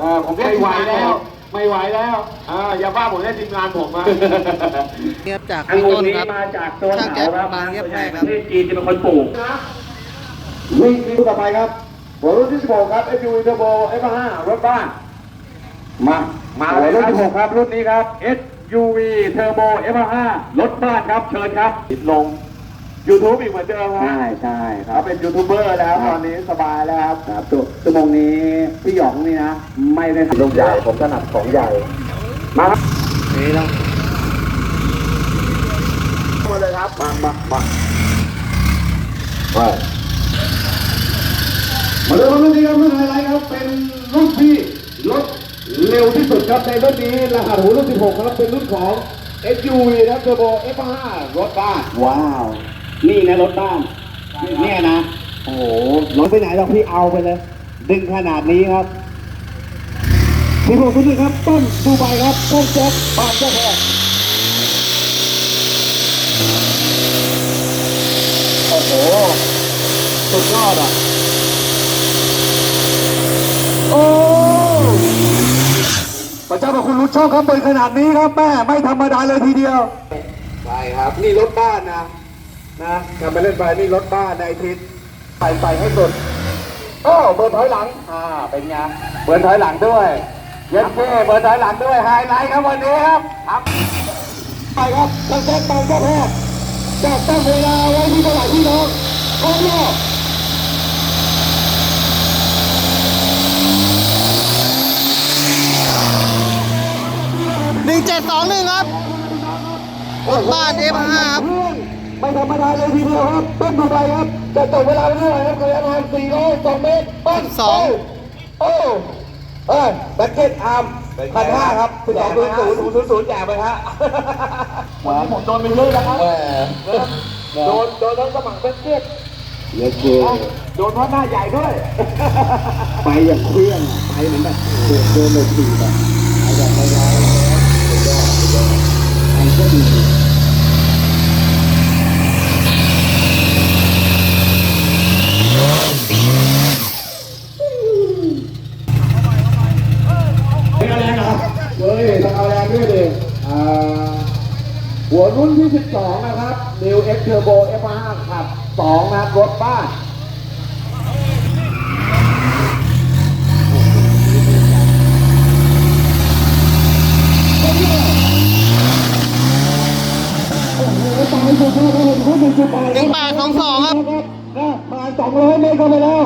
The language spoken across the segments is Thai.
ออผมเรียกไม่ไหวแล้ว ไม่ไหวแล้วเอออย่าว่าผมได้ทีมงานผมอะเงียบจากอังพีุ่่ต้นนนี้ครับมาจากตัวหช่างนาวแก๊ปครับบางเงียบส่วนใหญ่แพรปครับระเทศจีนจะเป็นคนปลูกวิ่งรุ่นต่อไปครับหัวรุ่นที่16ครับ SUV Turbo F5 รถบ้าน มามาหัเลวยรุ่นครับ16ครับ รุ่นนี้ครับ SUV Turbo F5 รถบ้านครับ เชิญครับติดลง YouTube อีกเหมือนเดิมครับใช่ใช่ครัเขาบ เป็นยูทูบเบอร์แล้วตอนนี้สบายแล้วครับ ครับตัวชั่วโมงนี้พี่หยองนี่นะไม่ได้ทำลูกใหญ่ผมถนัดของใหญ่ มาครับนี่แล้วมาเลยครับ มามามาไปมาดูรุ่นนี้ครับรุ่นไฮไลท์ครับเป็นรุ่นที่รถเร็วที่สุดครับในรุ่นนี้รหัสหัวรุ่น 16 ครับเป็นรุ่นของ SUV นะครับ Turbo F5 รถบ้านว้าว นี่นะรถบ้าน เนี่ยนะ โอ้โหรถไปไหนหรอกพี่เอาไปเลย ดึงขนาดนี้ครับที่ผมคุณครับ ต้นดูใบครับ ต้นแจ็คบางเจ้าแพรโอ้โห สุดยอดอะ โอ้พระเจ้าพระคุณรู้ช่องครับเป็นขนาดนี้ครับแม่ไม่ธรรมดาเลยทีเดียว ใช่ครับ นี่รถบ้านนะ นะกลับไปเล่นไปนี่รถบ้านในอาทิศใส่ใส่ให้สุดโอ้เบิร์นถอยหลัง อ่า เป็นไง เบิร์นถอยหลังด้วย เย็นเก้เบิร์นถอยหลังด้วย ไฮไลท์ครับวันนี้ครับครับไปครับตั้งแต่ตอนก็แพทย์จะตั้งเวลาไว้ที่เท่าไหร่พี่น้องพร้อมแล้วหนึ่งเจ็ดสองหนึ่งครับรถบ้าน F5 ครับ ไม่ธรรมดาเลยทีเดียวครับต้นดูไปครับจะจบเวลาไปเท่าไหร่ครับระยะทาง402เมตรปั้นสองโอ้เอ้ยแบ็คเก็ตอาร์มพันห้าครับสิบสองศูนย์ศูนย์ศูนย์ศูนย์ศูนย์แจกไปฮะวันนี้ผมโดนไปเยอะแล้วครับโดนโดนทั้งสมัครแบ็คเก็ตเยอะเกินโดนเพราะหน้าใหญ่ด้วย ไปอย่างเครื่องอะไปเหมือนแบบเดินเดินเลยทีแบบไปอย่างไรๆสุดยอดสุดยอดไอ้ก็ดี่22 นะครับ New X Turbo F5 ขับ2นะครับรถบ้านหนึ่งแปดสองสองครับมาสองร้อยเมตรเข้าไปแล้ว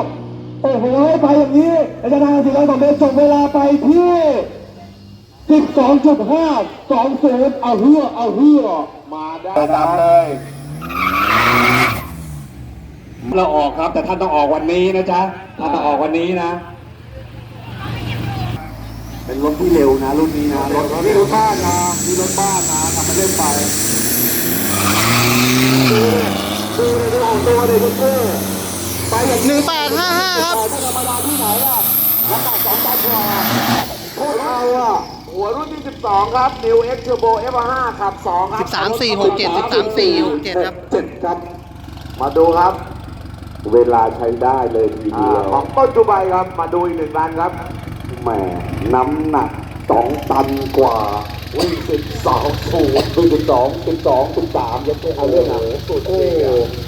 โอ้โหไปอย่างนี้อาจารย์สิงห์ของเมตรจบเวลาไปที่ 12.5 20เอาเฮือเอาเฮือมาได้ตามเลยเราออกครับ แต่ท่านต้องออกวันนี้นะจ๊ะท่านต้องออกวันนี้นะ เป็นรถที่เร็วนะรุ่นนี้นะรถนี่รถบ้านนะมีรถบ้านนะทำมาเล่นไปดูดูเลยดูออกตัวเลยทุกคนไปอย่างหนึ่งแปดห้าห้าครับถ้าธรรมดาที่ไหนล่ะน้ำหนักสองตันกว่าโคตรเอาอะ หัวรุ่นที่ 12 ครับ New X Turbo F5 ขับ 2 ครับ13 4 6 7 13 4 6 7ครับ7ครับ มาดูครับเวลาใช้ได้เลยทีอ่าเดียวของต้นดูไบครับ มาดูอีกหนึ่งรันครับ แหมน้ำหนักสองตันกว่าวิ่งสิบสองศูนย์คือสิบสองสิบสองสิบสามยังไม่เอาเรื่องอะสุดโอ้จริงอะ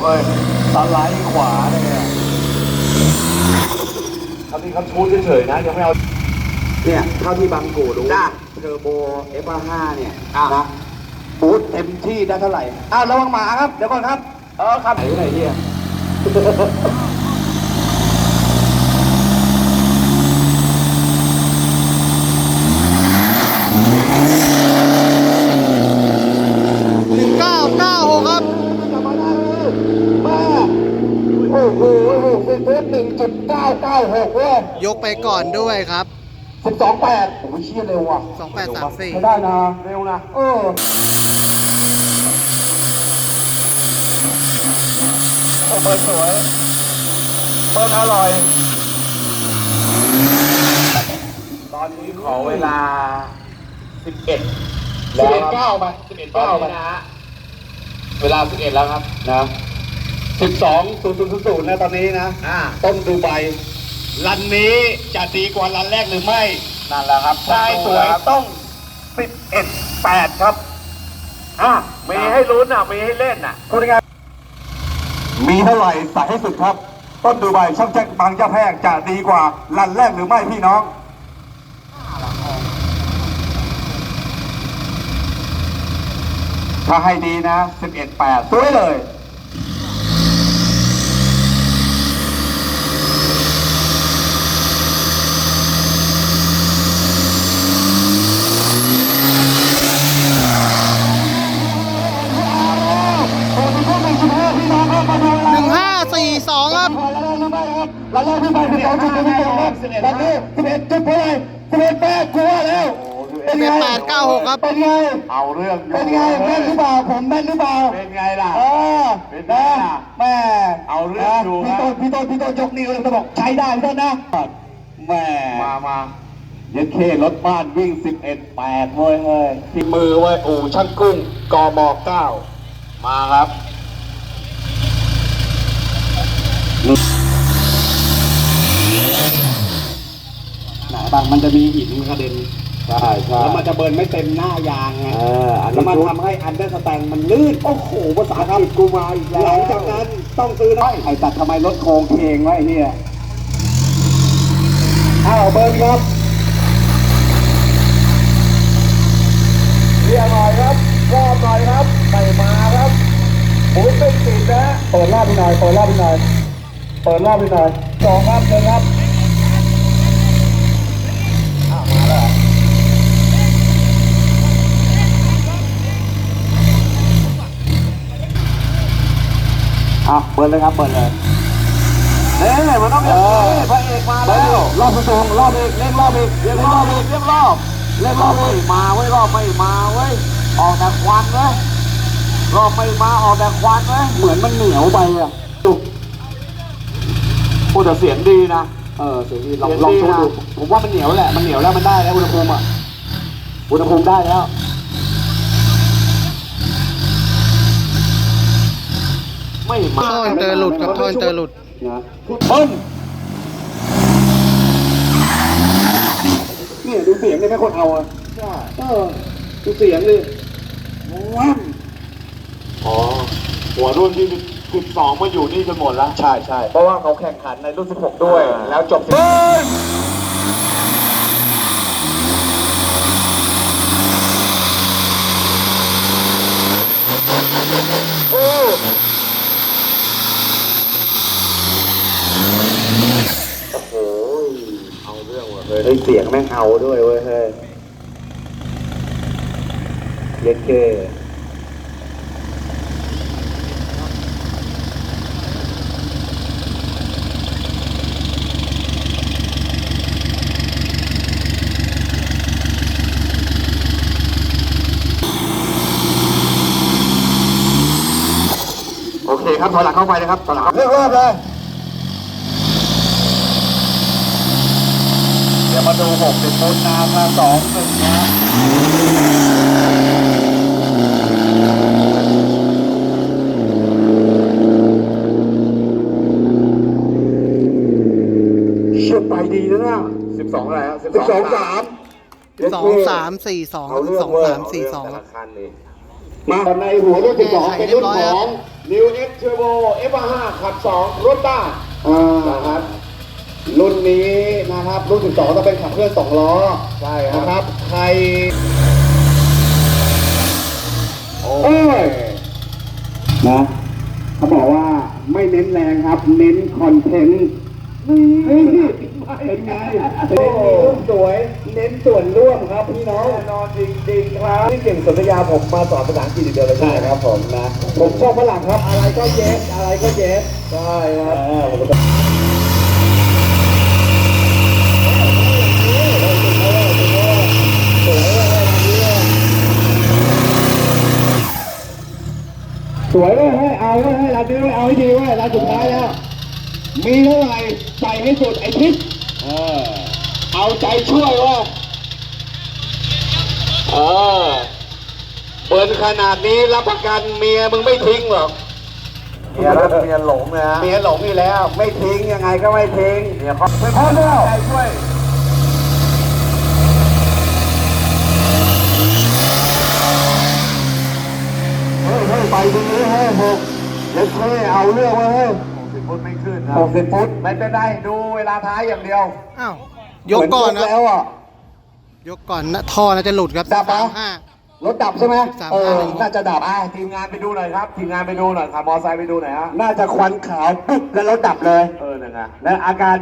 เฮ้ยสไลด์ขวาเลยเนี่ยคำนี้คำชูดเฉยๆนะยังไม่เอา เนี่ยเท่าที่บางกูรู้จ้าเทอร์โบ F5 เนี่ยอะนะบูทเต็มที่ได้เท่าไหร่อ้าวระวังหมาครับ เดี๋ยวก่อนครับ เออครับไหนไหนเนี่ย หนึ่งเก้าเก้าหกครับ กลับมาได้เลยมาโอ้โหเป็นเทปหนึ่งจุดเก้าเก้า หกเว้ยยกไปก่อนด้วยครับ สิบสองแปดโอ้ยเชี่ยเร็วว่ะสองแปดสามสี่ใช้ได้นะ เร็วนะ เออโอ้เปิดสวย เปิดอร่อย ตอนนี้ขอเวลาสิบเอ็ดแล้วสิบเอ็ดเก้าไปสิบเอ็ดเก้าไปนะฮะเวลา11แล้วครับนะ12 0 0 0นะตอนนี้นะ อ่า ต้นดูไบ รันนี้จะดีกว่ารันแรกหรือไม่นั่นแหละครับชายสวยต้อง 11 8 ครับอะมีให้ลุ้นอะ มีให้เล่นอะพูดง่ายๆมีเท่าไหร่ใส่ให้สุดครับ ต้นดูไบช่องแจ็คบางเจ้าแพรกจะดีกว่ารันแรกหรือไม่พี่น้องถ้าให้ดีนะ 11 8สวยเลย หนึ่งห้าสี่สองครับ แล้วเราที่ไปสิบส องจุดหนึ่งสองครับตอนนี้สิบเอ็ดจุดเท่าไหร่สิบเอ็ดแปดกลัวแล้วเป็นไงแปดเก้าหกครับเป็นไงเอาเรื่องเป็นไงแม่นหรือเปล่าผมแม่นหรือเปล่าเป็นไงล่ะเออเป็นไงนะล่ะแม่เอาเรื่องอยู่พี่ฮะต้นพี่ต้นพี่ต้นยกนิ้วเลยจะบอกใช้ได้พี่ต้นนะแม่มามายันเครถบ้านวิ่ง 11 8เว้ยเฮ้ยที่มือไว้ยอู่ช่างกุ้งกม9มาครับ ไหน บ้างมันจะมีหินกระเด็นใช่ใช่แล้วมันจะเบิร์นไม่เต็มหน้ายางไงเอออันแล้วนี้มันชุดทำให้อันเดอร์สแตนมันลื่น โอ้โหภาษาอังกฤษกูมาอีกแล้วหลังจากนั้นต้องซื้อนะไอ้ตัดทำไมรถโครงเคงไว้ไอ้เนี่ยอ้าวเบิร์นครับเรียกหน่อยครับรอบหน่อยครับไม่มาครับผมไม่ติดนะเปิดรอบไปหน่อยเปิดรอบไปหน่อยเปิดรอบไปหน่อยสองครับเชิญครับอ้าวมาแล้ว อะเปิดเลยครับ เปิดเลยเฮ้ยมันต้องเออพระเอกมาแล้วรอบสองรอบเอกเล่นรอบเอกเล่นรอบเอกเล่นรอบเล่นรอบไม่มาเว้ยรอบไม่มาเว้ยออกแต่ควันเว้ยรอบไม่มาออกแต่ควันเว้ยเหมือนมันเหนียวไปอะพูดแต่เสียงดีนะเออเสียงดีลองลองดูดูผมว่ามันเหนียวแหละมันเหนียวแล้วมันได้แล้วอุณหภูมิอะอุณหภูมิได้แล้ว ไม่มาท่ออินเตอร์หลุดครับท่ออินเตอร์หลุดนะเบิ้ลเนี่ยดูเสียงเลยแม่คนเอาอะเออดูเสียงเลยว้ามอ๋อหัวรุ่นที่สิบสองมาอยู่นี่จนหมดแล้ว ใช่ใช่เพราะว่าเขาแข่งขันในรุ่น16ด้วยอ่าแล้วจบเบิ้ลโอ้โอ้โห เอาเรื่องว่ะ เฮ้ยเสียงแม่งเอาด้วยเว้ยเฮ้ยเย็ดเกโอเคครับถอยหลังเข้าไปเลยครับถอยหลังเข้าเลือกรอบเลย เดี๋ยวมาดูหกสิบฟุตน้ำนะสองหนึ่งนะเชื่อไปดีนะเนี่ยสิบสองอะไรฮะสิบสองสามสองสามสี่สองเอาเรื่สองเว้ยสามสี่สองแต่ละคันนี่มาในหัวรุ่นสิบสองใส่เป็นเรียรุ่บนร้อยขครัองบ New X Turbo F5 ขับ2รถบ้านอ่านะค รับรุ่นนี้นะครับรุ่นสิบสองต้องเป็นขับเคลื่อนสองล้อใช่ครับ นะครับ ใครโอ้เอ้ย นะเขาบอกว่าไม่เน้นแรงครับ เน้นคอนเทนต์นี่เป็นไงเป็นรูปสวย เน้นส่วนร่วมครับพี่น้องแน่นอนจริงๆครับที่เก่งสัญญาผมมาสอนภาษาอังกฤษอีกเดียวเลยใช่ครับผมนะ ผมชอบฝรั่งครับ อะไรก็เยสอะไรก็เยสใช่ครับ อ่าผมก็ส วยเลยให้เอาเลยให้ร้านนี้ไว้เอาให้ดีไว้ร้านสุดท้ายแล้ว มีเท่าไหร่ใส่ให้สุดไอ้ทิศเออเอาใจช่วยว่าเออเปิดขนาดนี้รับประกันเมียมึงไม่ทิ้งหรอกเมียรักเมียหลงนะเมียหลงนี่แล้ว ไม่ทิ้งยังไงก็ไม่ทิ้งเมียเขาไม่พอแล้วใจช่วย เฮ้ยเฮ้ย ไปตรงนี้เฮ้ยหกเดี๋ยวเท่เอาเรื่องไว้เฮ้ยสิบฟุตไม่ขึ้นนะหกสิบฟุตไม่เป็นไรดูเวลาท้ายอย่างเดียวอ้าวยกก่อนเหมืนะแล้วอะยกก่อนนะท่อน่าจะหลุดครับดับปะสามห้ารถดับใช่ไหมสามเออห้าหนึ่งน่าจะดับอะทีมงานไปดูหน่อยครับ ทีมงานไปดูหน่อยขับมอไซค์ไปดูหน่อยฮะน่าจะควันขาวปุ๊บแล้วรถดับเลยเออนั่นไงแล้วอาการ